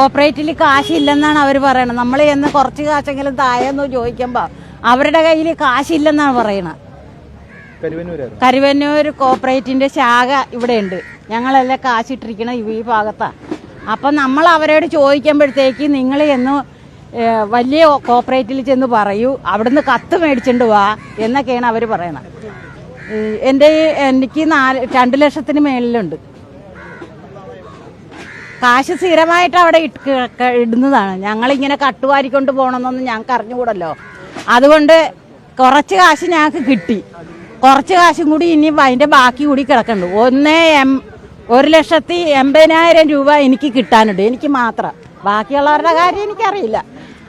കോപ്പറേറ്റിൽ കാശില്ലെന്നാണ് അവർ പറയണത്. നമ്മൾ എന്ന് കുറച്ച് കാശെങ്കിലും തായെന്ന് ചോദിക്കുമ്പോൾ അവരുടെ കയ്യിൽ കാശില്ലെന്നാണ് പറയണത്. കരുവന്നൂർ കോപ്പറേറ്റിന്റെ ശാഖ ഇവിടെ ഉണ്ട് ഞങ്ങളെല്ലാം കാശിട്ടിരിക്കണ ഈ ഭാഗത്താണ് അപ്പം നമ്മൾ അവരോട് ചോദിക്കുമ്പോഴത്തേക്ക് നിങ്ങൾ എന്ന് വലിയ കോപ്പറേറ്റിൽ ചെന്ന് പറയൂ. അവിടുന്ന് കത്ത് മേടിച്ചിട്ട് വാ എന്നൊക്കെയാണ് അവർ പറയണത്. എന്റെ എനിക്ക് നാല് രണ്ട് ലക്ഷത്തിന് മേളിലുണ്ട്. കാശ് സ്ഥിരമായിട്ട് അവിടെ ഇടുന്നതാണ്. ഞങ്ങൾ ഇങ്ങനെ കട്ടുവാരിക്കൊണ്ട് പോകണമെന്നൊന്നും ഞങ്ങൾക്ക് അറിഞ്ഞുകൂടല്ലോ. അതുകൊണ്ട് കുറച്ച് കാശ് ഞങ്ങൾക്ക് കിട്ടി. കുറച്ച് കാശും കൂടി ഇനി അതിന്റെ ബാക്കി കൂടി കിടക്കുന്നുണ്ട് ഒന്ന് എം ഒരു ലക്ഷത്തി എൺപതിനായിരം രൂപ എനിക്ക് കിട്ടാനുണ്ട്. എനിക്ക് മാത്രം. ബാക്കിയുള്ളവരുടെ കാര്യം എനിക്കറിയില്ല.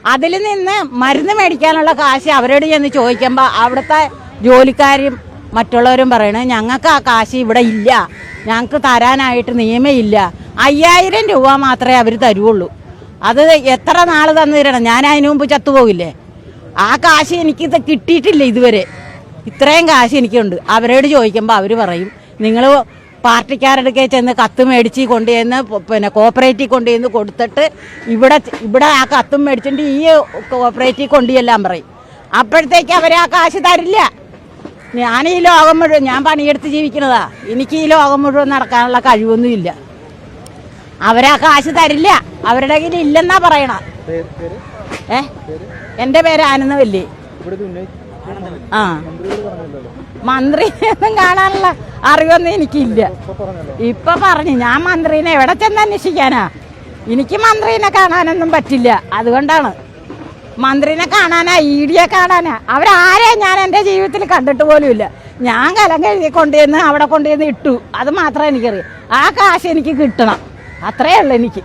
അതിൽ നിന്ന് മരുന്ന് മേടിക്കാനുള്ള കാശ് അവരോട് ചെന്ന് ചോദിക്കുമ്പോൾ അവിടുത്തെ ജോലിക്കാരും മറ്റുള്ളവരും പറയണത് ഞങ്ങൾക്ക് ആ കാശ് ഇവിടെ ഇല്ല. ഞങ്ങൾക്ക് തരാനായിട്ട് നിയമമില്ല. അയ്യായിരം രൂപ മാത്രമേ അവർ തരുള്ളൂ അത് എത്ര നാൾ തന്നു തരണം? ഞാൻ അതിനു മുമ്പ് ചത്തുപോകില്ലേ? ആ കാശ് എനിക്ക് കിട്ടിയിട്ടില്ല ഇതുവരെ. ഇത്രയും കാശ് എനിക്കുണ്ട്. അവരോട് ചോദിക്കുമ്പോൾ അവർ പറയും നിങ്ങൾ പാർട്ടിക്കാരുടെ ചെന്ന് കത്ത് മേടിച്ച് കൊണ്ടുചെന്ന് ചെന്ന് പിന്നെ കോപ്പറേറ്റീവ് കൊണ്ടുചെന്ന് കൊടുത്തിട്ട് ഇവിടെ ഇവിടെ ആ കത്തും മേടിച്ചിട്ട് ഈ കോപ്പറേറ്റീവ് കൊണ്ടുചെല്ലാൻ പറയും. അപ്പോഴത്തേക്ക് അവർ ആ കാശ് തരില്ല. ഞാൻ ഈ ലോകം മുഴുവൻ ഞാൻ പണിയെടുത്ത് ജീവിക്കുന്നതാ. എനിക്ക് ഈ ലോകം മുഴുവൻ നടക്കാനുള്ള കഴിവൊന്നും ഇല്ല അവരാ കാശ് തരില്ല. അവരുടെ കയ്യിൽ ഇല്ലെന്നാ പറയണ. ഏ? എന്റെ പേര് ആനന്ദവല്ലി. ആ. മന്ത്രി ഒന്നും കാണാനുള്ള അറിവൊന്നും എനിക്കില്ല. ഇപ്പൊ പറഞ്ഞു. ഞാൻ മന്ത്രിനെ എവിടെ ചെന്ന് അന്വേഷിക്കാനാ? എനിക്ക് മന്ത്രിനെ കാണാനൊന്നും പറ്റില്ല. അതുകൊണ്ടാണ്. മന്ത്രിനെ കാണാനാ ഇ ഡിയെ കാണാനാ. അവരാരെ ഞാൻ എന്റെ ജീവിതത്തിൽ കണ്ടിട്ട് പോലുമില്ല. ഞാൻ കലം കഴുകി കൊണ്ടുവന്ന് അവിടെ കൊണ്ടുവന്ന് ഇട്ടു. അത് മാത്രമേ എനിക്കറിയാം. ആ കാശ് എനിക്ക് കിട്ടണം. അത്രയേ ഉള്ളൂ എനിക്ക്.